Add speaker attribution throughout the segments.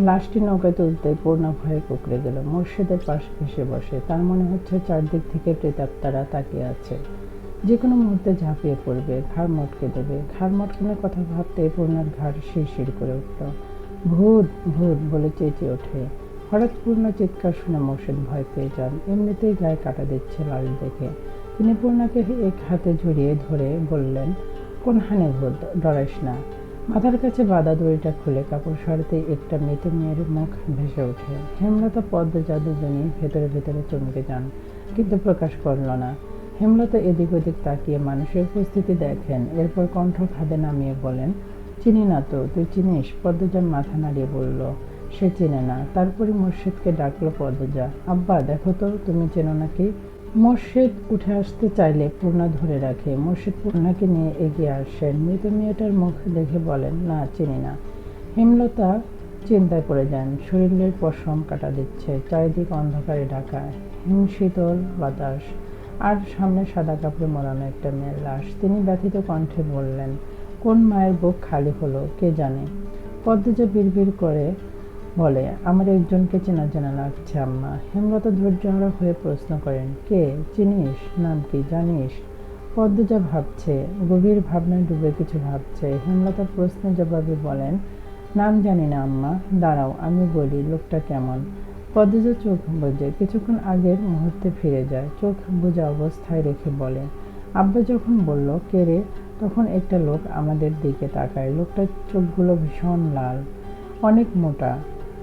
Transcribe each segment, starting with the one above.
Speaker 1: লাশটি নৌকায় তুলতে পূর্ণা ভয়ে কুকড়ে গেল। মুর্শিদের পাশ ঘেসে বসে। তার মনে হচ্ছে চারদিক থেকে প্রেতাত্মারা তাকিয়ে আছে। যে কোনো মুহূর্তে ঝাঁপিয়ে পড়বে, ঘাড় মটকে দেবে। ঘাড় মটকানোর কথা ভাবতে পূর্ণার ঘাড় শিরশির করে উঠল। ভূত ভূত, বলে চেঁচিয়ে ওঠে। হঠাৎ পূর্ণ চিৎকার শুনে মোর্শেদ ভয় পেয়ে যান। এমনিতেই গায়ে কাটা দিচ্ছে লাল দেখে। তিনি পূর্ণাকে এক হাতে জড়িয়ে ধরে বললেন কোন হানে ভূত? ডরাইস না। মাথার কাছে বাঁধা দড়িটা খুলে কাপড় সরাতে একটা মেতে মেয়ের মুখ ভেসে ওঠে। হেমলতা পদ্ম জাদুজনী ভেতরে ভেতরে চমকে যান, কিন্তু প্রকাশ করল না। হেমলতা এদিক ওদিক তাকিয়ে মানুষের উপস্থিতি দেখেন, এরপর কণ্ঠ খাদে নামিয়ে বলেন, চিনি না তো, তুই চিনিস? পদ্মজা মাথা নাড়িয়ে বলল, সে চেনে না। তারপরে মুর্শিদকে ডাকলো পদ্মজা, আব্বা, দেখো তো, তুমি চেনো নাকি? মুর্শিদ উঠে আসতে চাইলে পূর্ণা ধরে রাখে। মুর্শিদ পূর্ণাকে নিয়ে এগিয়ে আসেন। মৃত মেয়েটার মুখ দেখে বলেন, না, চিনি না। হেমলতা চিন্তায় পড়ে যান। শরীরের পশম কাটা দিচ্ছে, চারিদিক অন্ধকারে ঢাকা, হিমশীতল বাতাস। আর সামনে সাদা কাপড়ে মোড়ানো একটা মেয়ের লাশ। তিনি ব্যথিত কণ্ঠে বললেন, কোন মায়ের বুক খালি হলো, কে জানে? পদ্মজা বিড়বিড় করে বলে, আমার একজনকে চেনা চেনা লাগছে, আম্মা। হেমলতা ধৈর্যহারা হয়ে প্রশ্ন করেন, কে? চিনিস? নাম কি? জানিস? পদ্মজা ভাবছে, গভীর ভাবনায় ডুবে কিছু ভাবছে। হেমলতা প্রশ্নের জবাবে বলেন, নাম জানি না, আম্মা। দাঁড়াও, আমি বলি, লোকটা কেমন? পদ্মজা চোখ বোঝে কিছুক্ষণ আগের মুহূর্তে ফিরে যায়, চোখ বোঝা অবস্থায় রেখে বলে, আব্বা যখন বলল, কে রে? তখন একটা লোক আমাদের দিকে তাকায়। লোকটার চোখগুলো ভীষণ লাল, অনেক মোটা।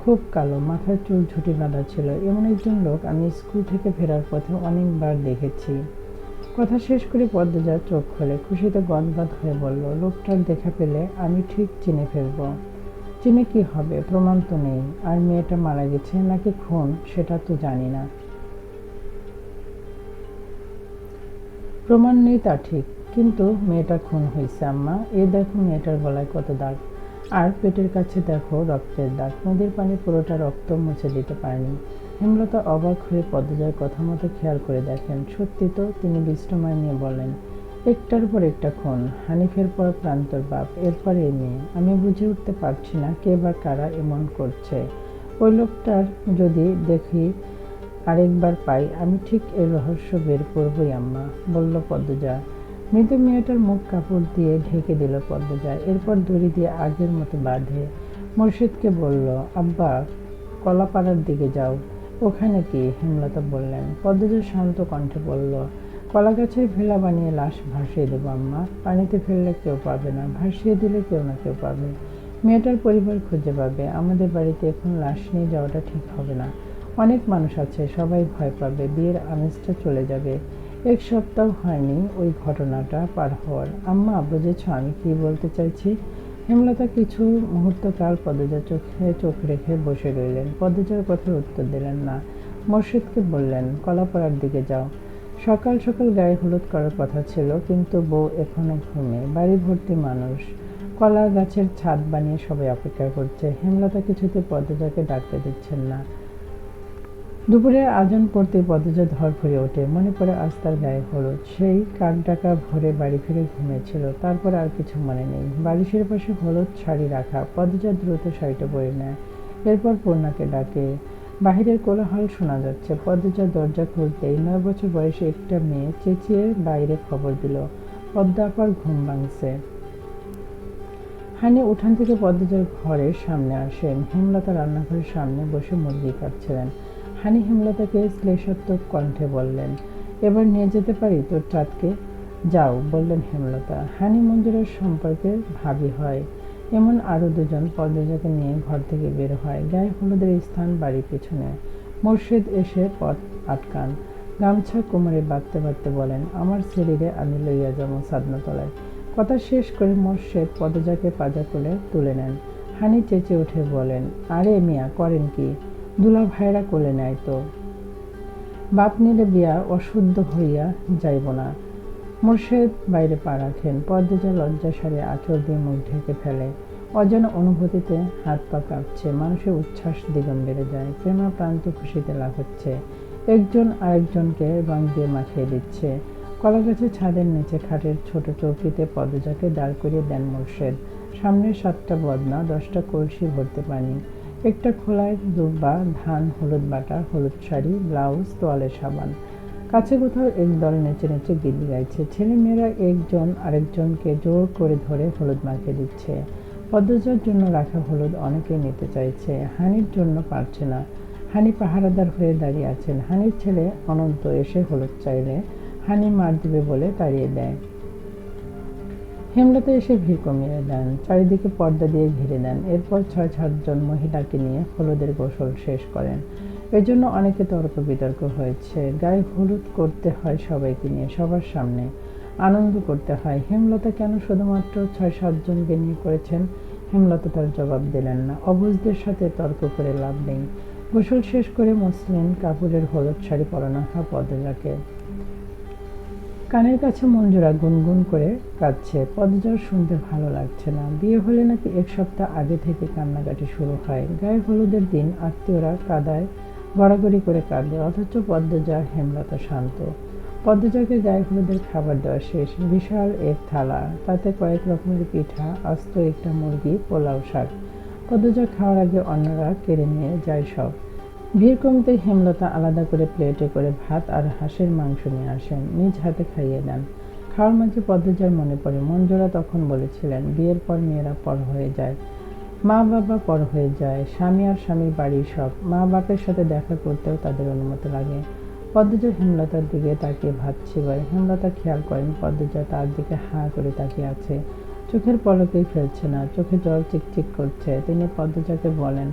Speaker 1: খুব কালো, মাথার চুল ঝুটি বাঁধা ছিল। এমন একজন লোক আমি স্কুল থেকে ফেরার পথে অনেকবার দেখেছি। কথা শেষ করে পদ্মজা চোখ খোলে, খুশিতে গদগদ হয়ে বলল, লোকটার দেখা পেলে আমি ঠিক চিনে ফেলব। চিনে কি হবে? প্রমাণ তো নেই। আর মেয়েটা মারা গেছে নাকি খুন, সেটা তো জানি না। প্রমাণ নেই তা ঠিক, কিন্তু মেয়েটা খুন হয়েছে, আম্মা। এ দেখো মেয়েটার গলায় কত দাগ। আর পেটের কাছে দেখো, রক্তের দাগ। নদীর পানি পুরোটা রক্ত মুছে দিতে পারেনি। হেমলতা অবাক হয়ে পদ্মজার কথা মতো খেয়াল করে দেখেন। সত্যি তো তিনি বিশ্রময় নিয়ে বলেন একটার পর একটা খুন, হানিফের পর প্রান্তর বাপ এরপর এই মেয়ে আমি বুঝে উঠতে পারছি না কে বা কারা এমন করছে। ওই লোকটার যদি দেখি আরেকবার পাই, আমি ঠিক এর রহস্য বের করবই আম্মা, বলল পদ্মজা। মৃত মেয়েটার মুখ কাপড় দিয়ে ঢেকে দিল পদ্মজা এরপর দড়ি দিয়ে আগের মতো বাঁধে। মুর্শিদকে বলল, আব্বা, কলাপাড়ার দিকে যাও। ওখানে কি? হেমলতা বললেন। পদ্মজা শান্ত কণ্ঠে বলল কলা গাছের ভেলা বানিয়ে লাশ ভাসিয়ে দেবো, আম্মা। পানিতে ফেললে কেউ পাবে না, ভাসিয়ে দিলে কেউ না কেউ পাবে। মেয়েটার পরিবার খুঁজে পাবে। আমাদের বাড়িতে এখন লাশ নিয়ে যাওয়াটা ঠিক হবে না। অনেক মানুষ আছে, সবাই ভয় পাবে। বিয়ের আমেজটা চলে যাবে। এক সপ্তাহ হয়নি ওই ঘটনাটা পার হওয়ার। আম্মা বুঝেছ আমি কি বলতে চাইছি? হেমলতা কিছু মুহূর্তকাল পদজা চোখে চোখ রেখে বসে রইলেন। পদজার কথার উত্তর দিলেন না। মসজিদকে বললেন, কলাপাড়ার দিকে যাও। সকাল সকাল গায়ে হলুদ করার কথা ছিল, কিন্তু বউ এখনও ঘুমে। বাড়ি ভর্তি মানুষ। কলা গাছের ছাদ বানিয়ে সবাই অপেক্ষা করছে। হেমলতা কিছুতে পদজাকে ডাকতে দিচ্ছেন না। দুপুরে আজন পড়তে পদজা ধর ফিরে ওঠে। মনে পড়ে আজ তার গায়ে হলুদ। সেই কাক ডাকা ভরে বাড়ি ফিরে ঘুমিয়েছিল। তারপর আর কিছু মনে নেই। বালিশের পাশে হলুদ শাড়ি রাখা। পদজা দ্রুত শাড়িটা পরে নেয়। এরপর পূর্ণাকে ডাকে। বাহিরের কোলাহল শোনা যাচ্ছে। পদ্মজা দরজা খুলতেই নয় বছর বয়সে একটা মেয়ে চেঁচিয়ে বাইরে খবর দিল। পদ্মা আপার ঘুম ভাঙছে। হানি উঠান থেকে পদ্মজার ঘরের সামনে আসেন হেমলতা রান্নাঘরের সামনে বসে মুরগি কাটছিলেন। হানি হেমলতাকে শ্লেষাত্মক কণ্ঠে বললেন, এবার নিয়ে যেতে পারি তোর চাঁদকে? যাও, বললেন হেমলতা। হানি মঞ্জুরের সম্পর্কে ভাবি হয়। এমন আরও দুজন পদ্মজাকে নিয়ে ঘর থেকে বের হয়। গায়ে হলুদের স্থান বাড়ির পিছনে। মুর্শিদ এসে পথ আটকান। গামছা কোমরে বাঁধতে বাঁধতে বলেন, আমার শরীরে আমি লইয়া যাব সাদনাতলায় কথা শেষ করে মোর্শেদ পদজাকে পাজা করে তুলে নেন। হানি চেঁচে উঠে বলেন, আরে মিয়া, করেন কি? দুলা ভাইরা কোলে নেয় তো। বাপ নিলে বিয়া অশুদ্ধ হইয়া যাইব না। মুর্শেদ বাইরে পা রাখেন, পদ্মজা লজ্জা সারে আচর দিয়ে মুখ ঢেকে ফেলে। অজানা অনুভূতিতে হাত পা কাঁপছে, মানুষের উচ্ছ্বাস দ্বিগুণ বেড়ে যায়, প্রেমা প্রান্ত খুশিতে লাভ হচ্ছে একজন আরেকজনকে রং দিয়ে মাখিয়ে দিচ্ছে। কলা গাছের ছাদের নিচে খাটের ছোট চৌকিতে পদজাকে দাঁড় করিয়ে দেন মুর্শেদ। সামনের সাতটা বদনা, দশটা কলসি ভরতে পানি একটা খোলায় দুব্বা ধান, হলুদ বাটা, হলুদ শাড়ি, ব্লাউজ, তোয়ালে সাবান। কাছে কোথাও এক দল নেচে নেচে গীত গাইছে। ছেলে মেয়েরা একজন আরেকজনকে জোর করে ধরে হলুদ মাখিয়ে দিচ্ছে। পদ্মজার জন্য রাখা হলুদ অনেকেই নিতে চাইছে। হানির জন্য পারছে না। হানি পাহারাদার হয়ে দাঁড়িয়ে আছেন। হানির ছেলে অনন্ত এসে হলুদ চাইলে হানি মার দিবে বলে তাড়িয়ে দেয়। হেমলতা এসে ভিড় কমিয়ে দেন, চারিদিকে পর্দা দিয়ে ঘিরে দেন এরপর ছয় সাতজন মহিলাকে নিয়ে হলুদের গোসল শেষ করেন। এর জন্য অনেকে তর্ক বিতর্ক হয়েছে। গায়ে হলুদ করতে হয় সবাইকে নিয়ে, সবার সামনে আনন্দ করতে হয়। হেমলতা কেন শুধুমাত্র ছয় সাতজনকে নিয়ে করেছেন? হেমলতা তার জবাব দিলেন না। অবুজদের সাথে তর্ক করে লাভ নেই। গোসল শেষ করে মুসলিম কাপড়ের হলুদ শাড়ি পরানো হয় পদ্মজাকে। কানের কাছে মঞ্জুরা গুনগুন করে কাঁদছে। পদজার শুনতে ভালো লাগছে না। বিয়ে হলে নাকি এক সপ্তাহ আগে থেকে কান্নাকাটি শুরু হয়। গায়ে হলুদের দিন আত্মীয়রা কাদায় গড়াগড়ি করে কাঁদে, অথচ পদ্মজা হেমলতা শান্ত। পদ্মজাকে গায়ে হলুদের খাবার দেওয়া শেষ। বিশাল এক থালা, তাতে কয়েক রকমের পিঠা, আস্ত একটা মুরগি, পোলাও শাক। পদ্মজা খাওয়ার আগে অন্যরা কেড়ে নিয়ে যায় সব। ভিড় কমতে হেমলতা আলাদা করে প্লেটে করে ভাত আর হাঁসের মাংস নিয়ে আসেন। নিজ হাতে খাইয়ে দেন। খাওয়ার মাঝে পদ্মজার মনে পড়ে। মঞ্জুরা তখন বলেছিলেন, বিয়ের পর মেয়েরা পর হয়ে যায়। মা বাবা পর হয়ে যায়। স্বামী আর স্বামীর বাড়ির সব। মা বাপের সাথে দেখা করতেও তাদের অনুমতি লাগে। পদ্মজা হেমলতার দিকে তাকিয়ে ভাত ছিবায় হেমলতা খেয়াল করেন, পদ্মজা তার দিকে হাঁ করে তাকিয়ে আছে। চোখের পলকেই ফেলছে না। চোখে জল চিকচিক করছে। তিনি পদ্মজাকে বলেন,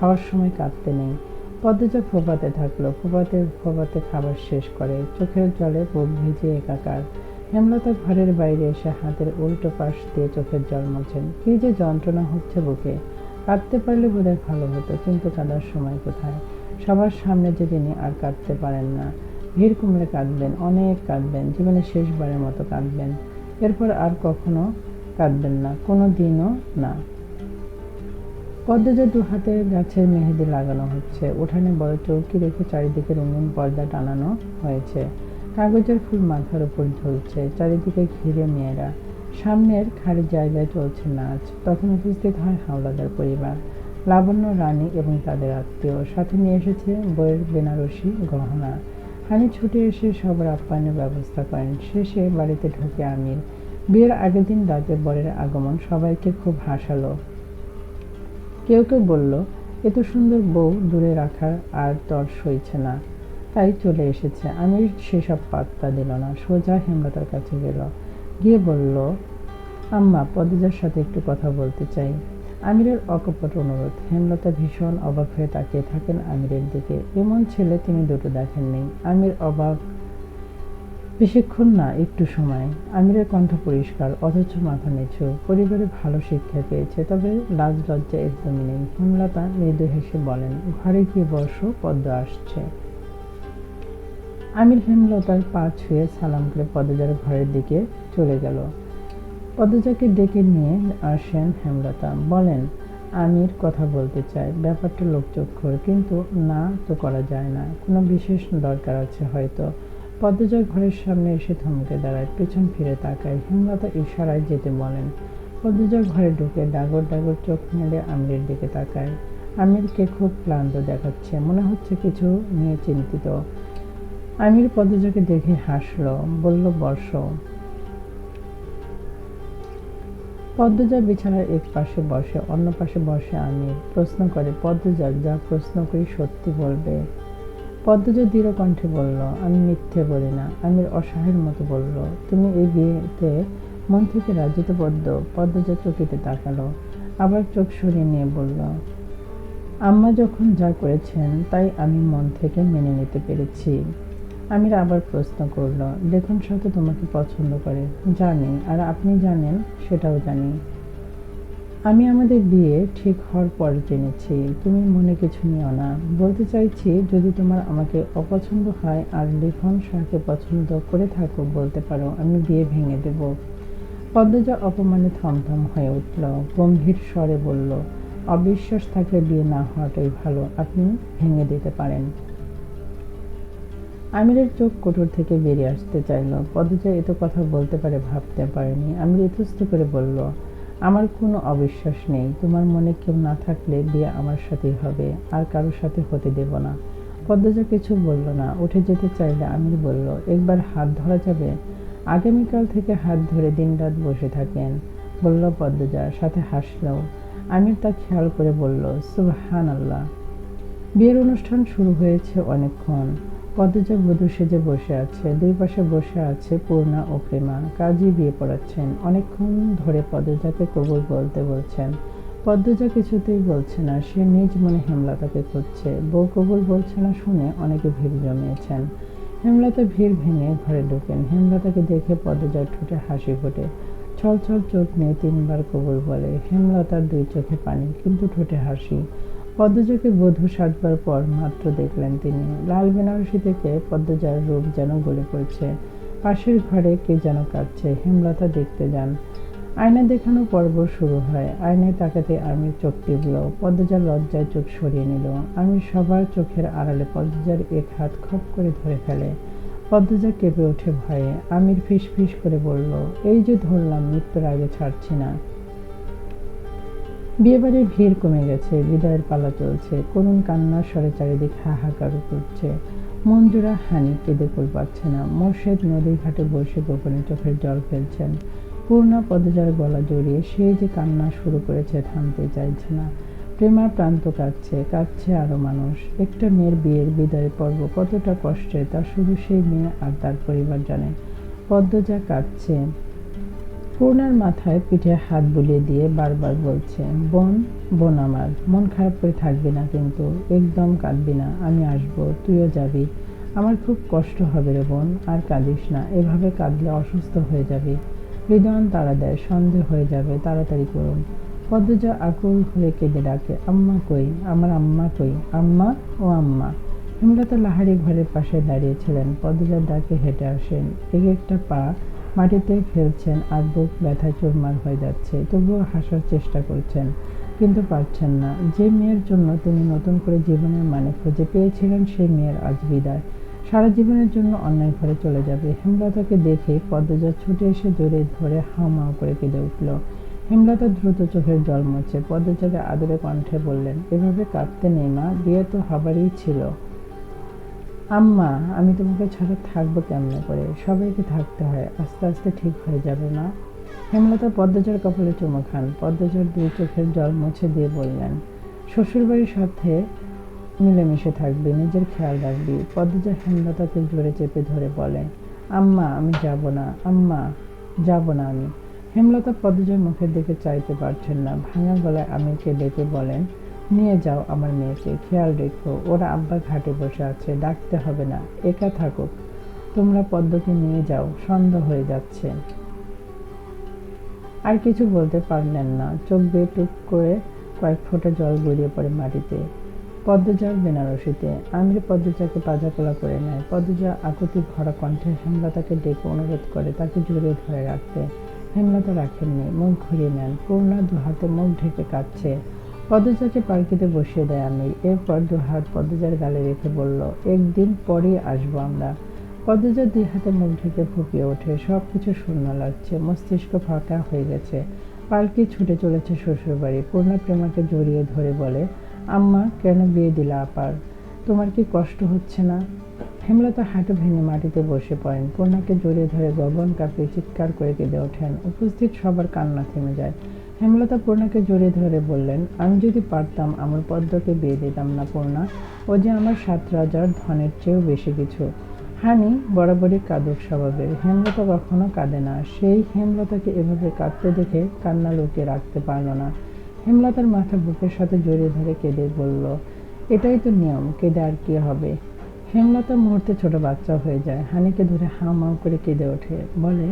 Speaker 1: খাওয়ার সময় কাঁদতে নেই। পদ্মজা ফোপাতে থাকল। ফোপাতে ফোপাতে খাবার শেষ করে। চোখের জলে বুক ভিজে একাকার। হেমলতা ঘরের বাইরে এসে হাতের উল্টো পাশ দিয়ে চোখের জল মোছেন। কি যে যন্ত্রণা হচ্ছে বুকে। কাঁদতে পারলে বোধহয় ভালো হতো, কিন্তু কাঁদার সময় কোথায়? সবার সামনে যে তিনি আর কাঁদতে পারেন না। ভিড় কমলে কাঁদবেন, অনেক কাঁদবেন জীবনে শেষবারের মতো কাঁদবেন। এরপর আর কখনো কাঁদবেন না, কোনো দিনও না। পদ্মজা দু হাতে গাছের মেহেদি লাগানো হচ্ছে। উঠানে বড় চৌকি রেখে চারিদিকে রঙিন পর্দা টানানো হয়েছে। কাগজের ফুল মাথার উপর ঝুলছে, চারিদিকে ঘিরে মেয়েরা। সামনের খালি জায়গায় চলছে নাচ। তখন উপস্থিত হয় হাওলাদার পরিবার। লাবণ্য, রানী এবং তাদের আত্মীয়। সাথে নিয়ে এসেছে বইয়ের বেনারসি গহনা। হানি ছুটে এসে সবার আপ্যায়নের ব্যবস্থা করেন। শেষে বাড়িতে ঢুকে আমির। বিয়ের আগের দিন রাতে বরের আগমন সবাইকে খুব হাসালো। কেউ কেউ বলল, এত সুন্দর বউ দূরে রাখার আর তর সইছে না। তাই চলে এসেছে। আমি সেসব পাত্তা দিল না। সোজা হেমলতার কাছে গেল। গিয়ে বলল, আম্মা, পদ্মজার সাথে একটু কথা বলতে চাই। আমিরের অকপট অনুরোধ। হেমলতা ভীষণ অবাক হয়ে তাকিয়ে থাকেন আমিরের দিকে। এমন ছেলে তিনি দুটো দেখেননি। আমির অবাক বেশিক্ষণ না, একটু সময়। আমিরের কণ্ঠ পরিষ্কার, অথচ মাথা নিচু। পরিবারে ভালো শিক্ষা পেয়েছে, তবে লাজ লজ্জা একদমই নেই। হেমলতা মৃদু হেসে বলেন, ঘরে গিয়ে বর্ষ পদ্ম আসছে। আমির হেমলতার পা ছুঁয়ে সালাম করে পদ্মজার ঘরের দিকে চলে গেল। পদ্মজাকে ডেকে নিয়ে আসেন হেমলতা। বলেন, আমির কথা বলতে চাই, ব্যাপারটা লোকচক্ষুর, কিন্তু না তো করা যায় না। কোনো বিশেষ দরকার আছে হয়তো। পদ্মজা ঘরের সামনে এসে থমকে দাঁড়ায়, পেছন ফিরে তাকায়, হেমলতা ইশারায় যেতে বলেন। পদ্মজা ঘরে ঢুকে ডাগর ডাগর চোখ মেলে আমিরের দিকে তাকায়। আমিরকে খুব ক্লান্ত দেখাচ্ছে, মনে হচ্ছে কিছু নিয়ে চিন্তিত। আমির পদ্মজাকে দেখে হাসলো, বলল, বর্ষ। পদ্মজা বিছানার এক পাশে বসে, অন্য পাশে বসে আমির। প্রশ্ন করে পদ্মজা যা প্রশ্ন করি সত্যি বলবে। পদ্মজা দৃঢ় কণ্ঠে বলল, আমি মিথ্যে বলি না আমির অসহায়ের মতো বলল। তুমি এই বিয়েতে মন থেকে রাজি তো পদ্ম পদ্মজা চকিতে তাকালো, আবার চোখ সরিয়ে নিয়ে বলল, আম্মা যখন যা করেছেন, তাই আমি মন থেকে মেনে নিতে পেরেছি। আমির আবার প্রশ্ন করল, দেখুন শত তোমাকে পছন্দ করে। জানি, আর আপনি জানেন, সেটাও জানি। আমি আমাদের বিয়ে ঠিক হওয়ার পর জেনেছি। তুমি মনে কিছু নিও না। বলতে চাইছি, যদি তোমার আমাকে অপছন্দ হয়, আর লিখন শাহকে পছন্দ করে থাকো, বলতে পারো, আমি বিয়ে ভেঙে দেব। পদ্মজা অপমানে থমথম হয়ে উঠল। গম্ভীর স্বরে বলল, অবিশ্বাস থাকলে বিয়ে না হওয়াটাই ভালো। আপনি ভেঙে দিতে পারেন। আমিরের চোখ কোটর থেকে বেরিয়ে আসতে চাইল। পদ্মজা এত কথা বলতে পারে ভাবতে পারেনি। আমির ইতস্ত করে বলল আমার কোনো অবিশ্বাস নেই। তোমার মনে কেউ না থাকলে বিয়ে আমার সাথেই হবে। আর কারোর সাথে হতে দেব না। পদ্মজা কিছু বলল না। উঠে যেতে চাইলে আমির বলল, একবার হাত ধরা যাবে? আগামীকাল থেকে হাত ধরে দিনরাত বসে থাকেন। বলল পদ্মজা, সাথে হাসলেও আমির তা খেয়াল করে বলল সুবহান আল্লাহ বিয়ের অনুষ্ঠান শুরু হয়েছে অনেকক্ষণ। পদ্মজা বধূ সেজে বসে আছে, দুই পাশে বসে আছে পূর্ণা ও প্রেমা। কাজী বিয়ে পড়াচ্ছেন, অনেকক্ষণ ধরে পদ্মজাকে কবুল বলতে বলছেন। পদ্মজা কিছুতেই বলছে না, সে নিজ মনে হেমলতাকে খুঁজছে। বউ কবুল বলছে না শুনে অনেকে ভিড় জমিয়েছেন। হেমলতা ভিড় ভেঙে ঘরে ঢোকেন। হেমলতাকে দেখে পদ্মজার ঠোঁটে হাসি ফোটে। ছল ছল চোখ নিয়ে তিনবার কবুল বলে, হেমলতার দুই চোখে পানি, কিন্তু ঠোঁটে হাসি। পদ্মজাকে বধূ সাতবার পর মাত্র দেখলেন তিনি। লাল বেনারসি থেকে পদ্মজার রূপ যেন গলে পড়ছে। পাশের ঘরে কে যেন কাঁদছে, হেমলতা দেখতে যান। আয়না দেখানো পর্ব শুরু হয়। আয়নায় তাকাতে আমির চোখ টিপল। পদ্মজার লজ্জায় চোখ সরিয়ে নিল। আমি সবার চোখের আড়ালে পদ্মজার এক হাত খপ করে ধরে ফেলে। পদ্মজা কেঁপে ওঠে ভয়ে। আমির ফিস ফিস করে বলল, এই যে ধরলাম, মৃত্যুর আগে ছাড়ছি না। বিয়েবাড়ির ভিড় কমে গেছে, বিদায়ের পালা চলছে, করুণ কান্নার স্বরে চারিদিক হাহাকার করছে। মঞ্জুরা হানি কেঁদে কুল পাচ্ছে না। মোর্শেদ নদীর ঘাটে বসে গোপনে চোখের জল ফেলছেন। পূর্ণা পদজার গলা জড়িয়ে সে যে কান্না শুরু করেছে থামতে চাইছে না। প্রেমার প্রান্ত কাঁদছে কাঁদছে আরও মানুষ। একটা মেয়ের বিয়ের বিদায় পর্ব কতটা কষ্টের তা শুধু সেই মেয়ে আর তার পরিবার জানে। পদ্মজা কাঁদছে। পূর্ণার মাথায় পিঠে হাত বুলিয়ে দিয়ে বারবার বলছে, বোন বোন আমার, মন খারাপ করে থাকবি না কিন্তু, একদম কাঁদবি না, আমি আসব, তুইও যাবি। আমার খুব কষ্ট হবে রে বোন, আর কাঁদিস না, এভাবে কাঁদলে অসুস্থ হয়ে যাবি। হৃদয়ন তারা দেয়, সন্দেহ হয়ে যাবে, তাড়াতাড়ি করুন। পদ্মজা আকুল হয়ে কেঁদে ডাকে, আম্মা কই? আমার আম্মা কই? আম্মা ও আম্মা। হেমলতা লাহারি ঘরের পাশে দাঁড়িয়েছিলেন পদ্মজার ডাকে হেঁটে আসেন, এক একটা পা মাটিতে ফেলছেন আর বুক ব্যথায় চুরমার হয়ে যাচ্ছে, তবুও হাসার চেষ্টা করছেন, কিন্তু পারছেন না। যে মেয়ের জন্য তিনি নতুন করে জীবনের মানে খুঁজে পেয়েছিলেন, সেই মেয়ের আজ বিদায়। সারা জীবনের জন্য অন্যায় ঘরে চলে যাবে। হেমলতাকে দেখে পদ্মজা ছুটে এসে জোরে ধরে হাওমাও করে কেঁদে উঠল। হেমলতা দ্রুত চোখের জল মুছে পদ্মজাকে আদরে কণ্ঠে বললেন, এভাবে কাঁদতে নেই মা, বিয়ে তো হবারই ছিল। আম্মা, আমি তোমাকে ছাড়া থাকব কেমনে করে? সবাইকে থাকতে হয়, আস্তে আস্তে ঠিক হয়ে যাবে না হেমলতা পদ্মজার কপালে চুমো খান, পদ্মজার দুই চোখের জল মুছে দিয়ে বললেন, শ্বশুরবাড়ির সাথে মিলেমিশে থাকবি, নিজের খেয়াল রাখবি। পদ্মজা হেমলতাকে জোরে চেপে ধরে বলে, আম্মা, আমি যাব না, আম্মা, যাব না আমি। হেমলতা পদ্মজার মুখের দিকে চাইতে পারছেন না, ভাঙা গলায় আমিরকে ডেকে বলেন নিয়ে যাও আমার মেয়েকে, খেয়াল রেখো, ওরা আব্বা ঘাটে বসে আছে, ডাকতে হবে না, একা থাকুক। তোমরা পদ্মকে নিয়ে যাও সন্ধ্যা হয়ে যাচ্ছে। আর কিছু বলতে পারলেন না, চোখ বেয়ে টুক করে কয়েক ফোঁটা জল গড়িয়ে পড়ে মাটিতে। পদ্মজার বেনারসিতে, আমির পদ্মজাকে পাজাকোলা করে নেয়। পদ্মজা আকুতি ভরা কণ্ঠে হেমলতাকে ডেকে অনুরোধ করে তাকে জড়িয়ে ধরে রাখতে। হেমলতা রাখেননি, মুখ ঘুরিয়ে নেন। করুণা দু হাতে মুখ ঢেকে কাঁদছে। পদ্মজাকে পালকিতে বসিয়ে দেয় আমি এরপর দু হাত পদ্মজার গালে রেখে বলল, একদিন পরেই আসব আমরা। পদ্মজার দুই হাতে মুখ ঢেকে ফুপিয়ে ওঠে। সব কিছু শূন্য লাগছে। মস্তিষ্ক ফাঁকা হয়ে গেছে। পালকি ছুটে চলেছে শ্বশুরবাড়ি। পূর্ণা প্রেমাকে জড়িয়ে ধরে বলে, আম্মা, কেন বিয়ে দিলা আপার? তোমার কি কষ্ট হচ্ছে না? হেমলতা হাঁটু ভেঙে মাটিতে বসে পড়েন। পূর্ণাকে জড়িয়ে ধরে গগন কাঁপিয়ে চিৎকার করে কেঁদে ওঠেন। উপস্থিত সবার কান্না থেমে যায়। হেমলতা পূর্ণাকে জড়িয়ে ধরে বললেন, আমি যদি পারতাম, আমার পদ্মকে বিয়ে দিতাম না, পূর্ণা। ও যে আমার সাত রাজার ধনের চেয়েও বেশি কিছু। হানি, বরাবরই কাদক স্বভাবের। হেমলতা কখনো কাঁদে না। সেই হেমলতাকে এভাবে কাঁদতে দেখে কান্না লুকিয়ে রাখতে পারল না। হেমলতার মাথা বুকের সাথে জড়িয়ে ধরে কেঁদে বলল, এটাই তো নিয়ম, কেঁদে আর কি হবে? হেমলতা মুহূর্তে ছোট বাচ্চা হয়ে যায়। হানিকে ধরে হাঁ মাও করে কেঁদে ওঠে। বলে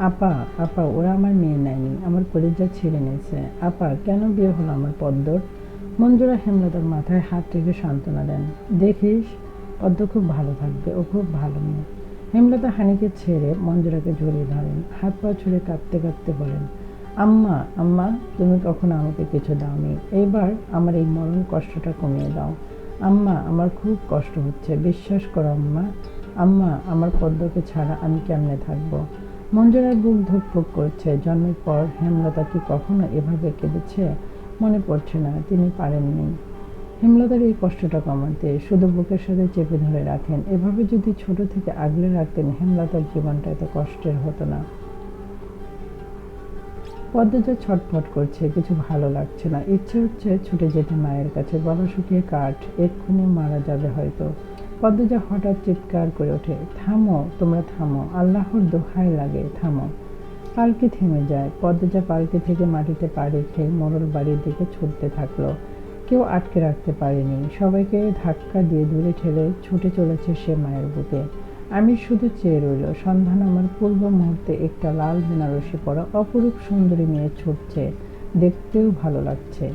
Speaker 1: আপা আপা, ওরা আমার মেয়ে নেয়নি আমার কলেজা ছিঁড়ে নিয়েছে। আপা, কেন বিয়ে হলো আমার পদ্মর? মঞ্জুরা হেমলতার মাথায় হাত রেখে সান্ত্বনা দেন। দেখিস, পদ্ম খুব ভালো থাকবে, ও খুব ভালো মেয়ে। হেমলতা হানিকে ছেড়ে মঞ্জুরাকে জড়িয়ে ধরেন। হাত পা ছুঁড়ে কাঁদতে কাঁদতে বলেন, আম্মা আম্মা, তুমি কখনো আমাকে কিছু দাওনি। এইবার আমার এই মরণ কষ্টটা কমিয়ে দাও। আম্মা, আমার খুব কষ্ট হচ্ছে, বিশ্বাস করো আম্মা। আম্মা, আমার পদ্মকে ছাড়া আমি কেমনে থাকব? মঞ্জুরার বুক ধুকফুক করছে। জন্মের পর হেমলতা কি কখনো এভাবে কেঁদেছে? মনে পড়ছে না, তিনি পারেননি। হেমলতার এই কষ্টটা কমাতে শুধু বুকের সাথে চেপে ধরে রাখেন। এভাবে যদি ছোট থেকে আগলে রাখতেন, হেমলতার জীবনটা এত কষ্টের হতো না। পদ্মজা ছটফট করছে, কিছু ভালো লাগছে না। ইচ্ছে হচ্ছে ছুটে যেতে মায়ের কাছে। গলা শুকিয়ে কাঠ, এক্ষুনি মারা যাবে হয়তো। পদ্মজা হঠাৎ চিৎকার করে ওঠে, থামো, তোমরা থামো, আল্লাহর দোহাই লাগে, থামো। পালকি থেমে যায়। পদ্মজা পালকি থেকে মাটিতে পা রেখে মোড়ল বাড়ির দিকে ছুটতে থাকল। কেউ আটকে রাখতে পারেনি। সবাইকে ধাক্কা দিয়ে দূরে ঠেলে ছুটে চলেছে সে মায়ের বুকে। আমি শুধু চেয়ে রইল, সন্ধান আমার পূর্ব মুহূর্তে একটা লাল বেনারসি পরা অপরূপ সুন্দরী মেয়ে ছুটছে। দেখতেও ভালো লাগছে।